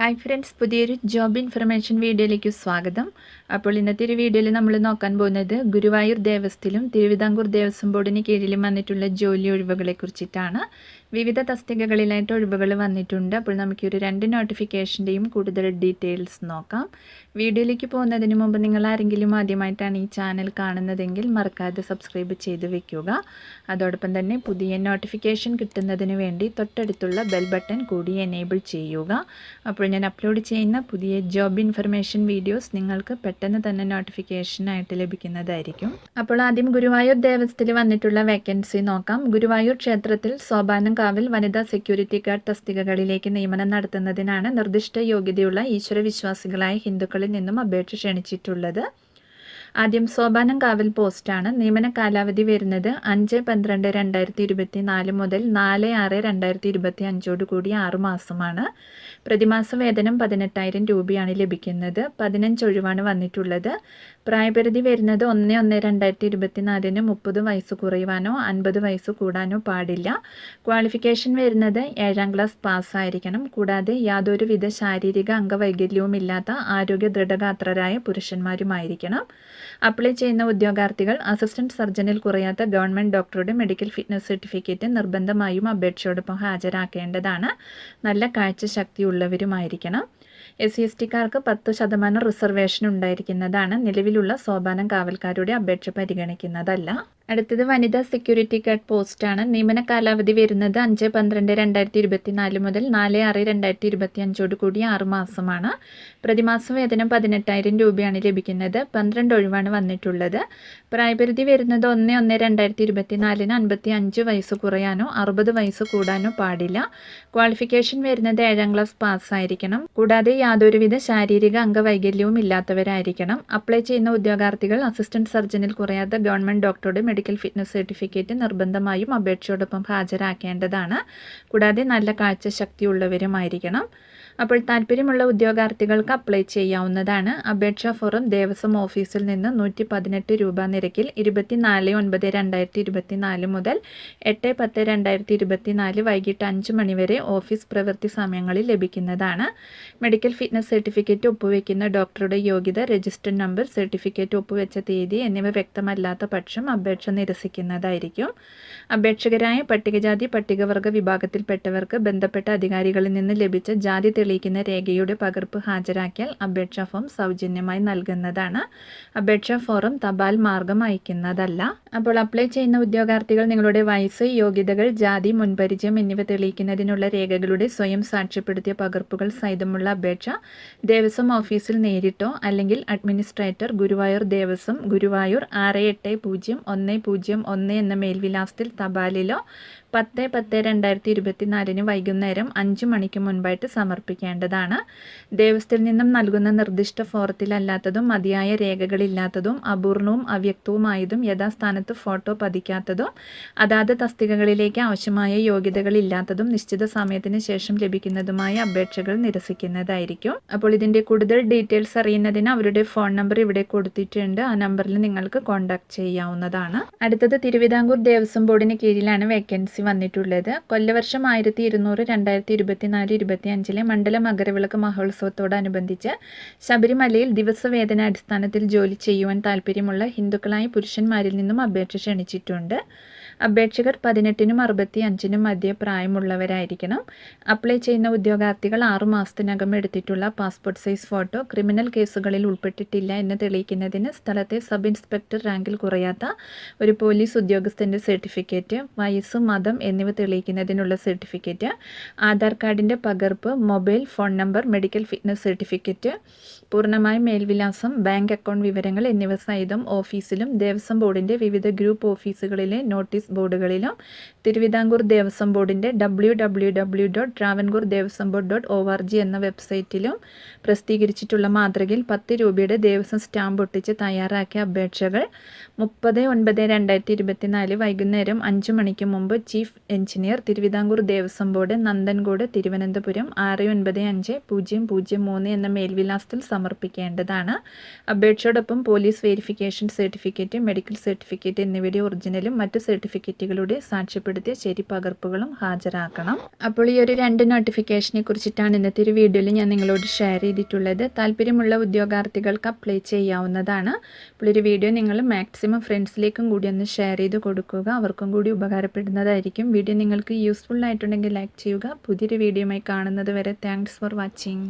Hi friends പുതിയൊരു job information വീഡിയോയിലേക്ക് സ്വാഗതം. അപ്പോൾ ഇന്നത്തെ ഒരു വീഡിയോയിൽ നമ്മൾ നോക്കാൻ പോകുന്നത് ഗുരുവായൂർ ദേവസ്ഥയിലും തിരുവിതാംകൂർ ദേവസ്വം ബോർഡിന് കീഴിലും വന്നിട്ടുള്ള ജോലി ഒഴിവുകളെ കുറിച്ചിട്ടാണ്. വിവിധ തസ്തികകളിലായിട്ട് ഒഴിവുകൾ വന്നിട്ടുണ്ട്. അപ്പോൾ നമുക്ക് ഒരു രണ്ട് നോട്ടിഫിക്കേഷന്റെയും കൂടുതൽ ഡീറ്റെയിൽസ് നോക്കാം. വീഡിയോയിലേക്ക് പോകുന്നതിന് മുമ്പ് നിങ്ങൾ ആരെങ്കിലും ആദ്യമായിട്ടാണ് ഈ ചാനൽ കാണുന്നതെങ്കിൽ മറക്കാതെ സബ്സ്ക്രൈബ് ചെയ്ത് വെക്കുക. അതോടൊപ്പം തന്നെ പുതിയ നോട്ടിഫിക്കേഷൻ കിട്ടുന്നതിന് വേണ്ടി തൊട്ടടുത്തുള്ള ബെൽ ബട്ടൺ കൂടി എനേബിൾ ചെയ്യുക. അപ്പോൾ ഞാൻ അപ്ലോഡ് ചെയ്യുന്ന പുതിയ ജോബ് ഇൻഫർമേഷൻ വീഡിയോസ് നിങ്ങൾക്ക് പെട്ടെന്ന് തന്നെ നോട്ടിഫിക്കേഷനായിട്ട് ലഭിക്കുന്നതായിരിക്കും. അപ്പോൾ ആദ്യം ഗുരുവായൂർ ദേവസ്ഥയിൽ വന്നിട്ടുള്ള വേക്കൻസി നോക്കാം. ഗുരുവായൂർ ക്ഷേത്രത്തിൽ സോപാനം കാവിൽ വനിതാ സെക്യൂരിറ്റി ഗാർഡ് തസ്തികകളിലേക്ക് നിയമനം നടത്തുന്നതിനാണ് നിർദ്ദിഷ്ട യോഗ്യതയുള്ള ഈശ്വരവിശ്വാസികളായ ഹിന്ദുക്കളിൽ നിന്നും അപേക്ഷ ക്ഷണിച്ചിട്ടുള്ളത്. ആദ്യം സോപാനം കാവൽ പോസ്റ്റാണ്. നിയമന കാലാവധി വരുന്നത് അഞ്ച് പന്ത്രണ്ട് രണ്ടായിരത്തി ഇരുപത്തി നാല് മുതൽ നാല് ആറ് രണ്ടായിരത്തി ഇരുപത്തി അഞ്ചോട് കൂടി ആറ് മാസമാണ്. പ്രതിമാസ വേതനം പതിനെട്ടായിരം രൂപയാണ് ലഭിക്കുന്നത്. പതിനഞ്ച് ഒഴിവാണ് വന്നിട്ടുള്ളത്. പ്രായപരിധി വരുന്നത് ഒന്ന് ഒന്ന് രണ്ടായിരത്തി ഇരുപത്തി നാലിന് മുപ്പത് വയസ്സ് കുറയുവാനോ അൻപത് വയസ്സ് കൂടാനോ പാടില്ല. ക്വാളിഫിക്കേഷൻ വരുന്നത് ഏഴാം ക്ലാസ് പാസ്സായിരിക്കണം. കൂടാതെ യാതൊരുവിധ ശാരീരിക അംഗവൈകല്യവും ഇല്ലാത്ത ആരോഗ്യ ദൃഢഗാത്രരായ പുരുഷന്മാരുമായിരിക്കണം. അപ്ലൈ ചെയ്യുന്ന ഉദ്യോഗാർത്ഥികൾ അസിസ്റ്റന്റ് സർജനിൽ കുറയാത്ത ഗവൺമെന്റ് ഡോക്ടറുടെ മെഡിക്കൽ ഫിറ്റ്നസ് സർട്ടിഫിക്കറ്റ് നിർബന്ധമായും അപേക്ഷയോടൊപ്പം ഹാജരാക്കേണ്ടതാണ്. നല്ല കാഴ്ചശക്തിയുള്ളവരുമായിരിക്കണം എസ് സി എസ് ടിക്കാർക്ക് പത്ത് ശതമാനം റിസർവേഷൻ ഉണ്ടായിരിക്കുന്നതാണ് നിലവിലുള്ള സോപാനം കാവൽക്കാരുടെ അപേക്ഷ പരിഗണിക്കുന്നതല്ല. അടുത്തത് വനിതാ സെക്യൂരിറ്റി ഗാർഡ് പോസ്റ്റാണ്. നിയമന കാലാവധി വരുന്നത് അഞ്ച് പന്ത്രണ്ട് രണ്ടായിരത്തി ഇരുപത്തി നാല് മുതൽ നാല് ആറ് രണ്ടായിരത്തി ഇരുപത്തി അഞ്ചോട് കൂടി ആറ് മാസമാണ്. പ്രതിമാസ വേതനം പതിനെട്ടായിരം രൂപയാണ് ലഭിക്കുന്നത്. പന്ത്രണ്ട് ഒഴിവാണ് വന്നിട്ടുള്ളത്. പ്രായപരിധി വരുന്നത് ഒന്ന് ഒന്ന് രണ്ടായിരത്തി ഇരുപത്തി നാലിന് അൻപത്തി അഞ്ച് വയസ്സ് കുറയാനോ അറുപത് വയസ്സ് കൂടാനോ പാടില്ല. ക്വാളിഫിക്കേഷൻ വരുന്നത് ഏഴാം ക്ലാസ് പാസ്സായിരിക്കണം. കൂടാതെ യാതൊരുവിധ ശാരീരിക അംഗവൈകല്യവും ഇല്ലാത്തവരായിരിക്കണം. അപ്ലൈ ചെയ്യുന്ന ഉദ്യോഗാർത്ഥികൾ അസിസ്റ്റന്റ് സർജനിൽ കുറയാത്ത ഗവൺമെന്റ് ഡോക്ടറുടെ മെഡിക്കൽ ഫിറ്റ്നസ് സർട്ടിഫിക്കറ്റ് നിർബന്ധമായും അപേക്ഷയോടൊപ്പം ഹാജരാക്കേണ്ടതാണ്. കൂടാതെ നല്ല കാഴ്ചശക്തിയുള്ളവരുമായിരിക്കണം അപ്പോൾ താല്പര്യമുള്ള ഉദ്യോഗാർത്ഥികൾക്ക് അപ്ലൈ ചെയ്യാവുന്നതാണ്. അപേക്ഷാ ഫോറം ദേവസ്വം ഓഫീസിൽ നിന്ന് നൂറ്റി പതിനെട്ട് രൂപ നിരക്കിൽ ഇരുപത്തി നാല് ഒൻപത് രണ്ടായിരത്തി ഇരുപത്തി നാല് മുതൽ എട്ട് പത്ത് രണ്ടായിരത്തി ഇരുപത്തി നാല് വൈകിട്ട് അഞ്ച് മണിവരെ ഓഫീസ് പ്രവൃത്തി സമയങ്ങളിൽ ലഭിക്കുന്നതാണ്. മെഡിക്കൽ ഫിറ്റ്നസ് സർട്ടിഫിക്കറ്റ് ഒപ്പുവെക്കുന്ന ഡോക്ടറുടെ യോഗ്യത രജിസ്റ്റർ നമ്പർ സർട്ടിഫിക്കറ്റ് ഒപ്പുവെച്ച തീയതി എന്നിവ വ്യക്തമല്ലാത്ത പക്ഷം അപേക്ഷ നിരസിക്കുന്നതായിരിക്കും. അപേക്ഷകരായ പട്ടികജാതി പട്ടികവർഗ വിഭാഗത്തിൽപ്പെട്ടവർക്ക് ബന്ധപ്പെട്ട അധികാരികളിൽ നിന്ന് ലഭിച്ച ജാതി തെളിയിക്കുന്ന രേഖയുടെ പകർപ്പ് ഹാജരാക്കിയാൽ അപേക്ഷാ ഫോം സൗജന്യമായി നൽകുന്നതാണ്. അപേക്ഷാ ഫോറം തപാൽ മാർഗം അയക്കുന്നതല്ല. അപ്പോൾ അപ്ലൈ ചെയ്യുന്ന ഉദ്യോഗാർത്ഥികൾ നിങ്ങളുടെ വയസ്സ് യോഗ്യതകൾ ജാതി മുൻപരിചയം എന്നിവ തെളിയിക്കുന്നതിനുള്ള രേഖകളുടെ സ്വയം സാക്ഷ്യപ്പെടുത്തിയ പകർപ്പുകൾ സഹിതമുള്ള അപേക്ഷ ദേവസ്വം ഓഫീസിൽ നേരിട്ടോ അല്ലെങ്കിൽ അഡ്മിനിസ്ട്രേറ്റർ ഗുരുവായൂർ ദേവസ്വം ഗുരുവായൂർ ആറ് എട്ട് പൂജ്യം ഒന്ന് പൂജ്യം ഒന്ന് എന്ന മേൽവിലാസത്തിൽ തപാലിലോ പത്ത് പത്ത് രണ്ടായിരത്തി ഇരുപത്തി നാലിന് വൈകുന്നേരം അഞ്ച് മണിക്ക് മുൻപായിട്ട് സമർപ്പിക്കേണ്ടതാണ്. ദേവസ്ഥയിൽ നിന്നും നൽകുന്ന നിർദ്ദിഷ്ട ഫോറത്തിലല്ലാത്തതും മതിയായ രേഖകളില്ലാത്തതും അപൂർണവും അവ്യക്തവുമായതും യഥാസ്ഥാനത്ത് ഫോട്ടോ പതിക്കാത്തതും അതാത് തസ്തികകളിലേക്ക് ആവശ്യമായ യോഗ്യതകളില്ലാത്തതും നിശ്ചിത സമയത്തിന് ശേഷം ലഭിക്കുന്നതുമായ അപേക്ഷകൾ നിരസിക്കുന്നതായിരിക്കും. അപ്പോൾ ഇതിന്റെ കൂടുതൽ ഡീറ്റെയിൽസ് അറിയുന്നതിന് അവരുടെ ഫോൺ നമ്പർ ഇവിടെ കൊടുത്തിട്ടുണ്ട്. ആ നമ്പറിൽ നിങ്ങൾക്ക് കോൺടാക്ട് ചെയ്യാവുന്നതാണ്. അടുത്തത് തിരുവിതാംകൂർ ദേവസ്വം ബോർഡിന് കീഴിലാണ് വേക്കൻസി വന്നിട്ടുള്ളത്. കൊല്ലവർഷം ആയിരത്തി ഇരുന്നൂറ് രണ്ടായിരത്തി ഇരുപത്തിനാല് ഇരുപത്തി അഞ്ചിലെ മണ്ഡല മകരവിളക്ക് മഹോത്സവത്തോടനുബന്ധിച്ച് ശബരിമലയിൽ ദിവസവേതന അടിസ്ഥാനത്തിൽ ജോലി ചെയ്യുവാൻ താല്പര്യമുള്ള ഹിന്ദുക്കളായ പുരുഷന്മാരിൽ നിന്നും അപേക്ഷ ക്ഷണിച്ചിട്ടുണ്ട്. അപേക്ഷകർ പതിനെട്ടിനും അറുപത്തി അഞ്ചിനും മധ്യ പ്രായമുള്ളവരായിരിക്കണം. അപ്ലൈ ചെയ്യുന്ന ഉദ്യോഗാർത്ഥികൾ ആറു മാസത്തിനകം എടുത്തിട്ടുള്ള പാസ്പോർട്ട് സൈസ് ഫോട്ടോ ക്രിമിനൽ കേസുകളിൽ ഉൾപ്പെട്ടിട്ടില്ല എന്ന് തെളിയിക്കുന്നതിന് സ്ഥലത്തെ സബ് ഇൻസ്പെക്ടർ റാങ്കിൽ കുറയാത്ത ഒരു പോലീസ് ഉദ്യോഗസ്ഥന്റെ സർട്ടിഫിക്കറ്റ് വയസ്സ് മതം എന്നിവ തെളിയിക്കുന്നതിനുള്ള സർട്ടിഫിക്കറ്റ് ആധാർ കാർഡിന്റെ പകർപ്പ് mobile phone number medical fitness certificate പൂർണമായ മേൽവിലാസം ബാങ്ക് അക്കൗണ്ട് വിവരങ്ങൾ എന്നിവ സഹിതം ഓഫീസിലും ദേവസ്വം ബോർഡിന്റെ വിവിധ ഗ്രൂപ്പ് ഓഫീസുകളിലെ നോട്ടീസ് ബോർഡുകളിലും തിരുവിതാംകൂർ ദേവസ്വം ബോർഡിന്റെ W W W dot Travancore Devaswom board dot O R G എന്ന വെബ്സൈറ്റിലും പ്രസിദ്ധീകരിച്ചിട്ടുള്ള മാതൃകയിൽ പത്ത് രൂപയുടെ ദേവസ്വം സ്റ്റാമ്പ് ഒട്ടിച്ച് തയ്യാറാക്കിയ അപേക്ഷകൾ മുപ്പത് ഒൻപത് രണ്ടായിരത്തി ഇരുപത്തിനാല് വൈകുന്നേരം അഞ്ച് മണിക്ക് മുമ്പ് chief engineer Thiruvithamkoor Devaswom board Nanthancode Thiruvananthapuram ആറ് ഒൻപത് അഞ്ച് പൂജ്യം പൂജ്യം മൂന്ന് എന്ന മേൽവിലാസത്തിൽ സമർപ്പിക്കേണ്ടതാണ്. അപേക്ഷയോടൊപ്പം police verification certificate medical certificate certificate എന്നിവയുടെ ഒറിജിനലും മറ്റ് മറ്റു സർട്ടിഫിക്കറ്റുകളുടെ സാക്ഷ്യപ്പെടുത്തിയ ശരി പകർപ്പുകളും ഹാജരാക്കണം. അപ്പോൾ ഈ ഒരു രണ്ട് നോട്ടിഫിക്കേഷനെ കുറിച്ചിട്ടാണ് ഇന്നത്തെ ഒരു വീഡിയോയിൽ ഞാൻ നിങ്ങളോട് ഷെയർ ചെയ്തിട്ടുള്ളത്. താല്പര്യമുള്ള ഉദ്യോഗാർത്ഥികൾക്ക് അപ്ലൈ ചെയ്യാവുന്നതാണ്. അപ്പോൾ ഒരു വീഡിയോ നിങ്ങൾ മാക്സിമം ഫ്രണ്ട്സിലേക്കും കൂടി ഒന്ന് ഷെയർ ചെയ്ത് കൊടുക്കുക. അവർക്കും കൂടി ഉപകാരപ്പെടുന്നതായിരിക്കും. വീഡിയോ നിങ്ങൾക്ക് യൂസ്ഫുൾ ആയിട്ടുണ്ടെങ്കിൽ ലൈക്ക് ചെയ്യുക. പുതിയൊരു വീഡിയോയുമായി കാണുന്നത് വരെ താങ്ക്സ് ഫോർ വാച്ചിങ്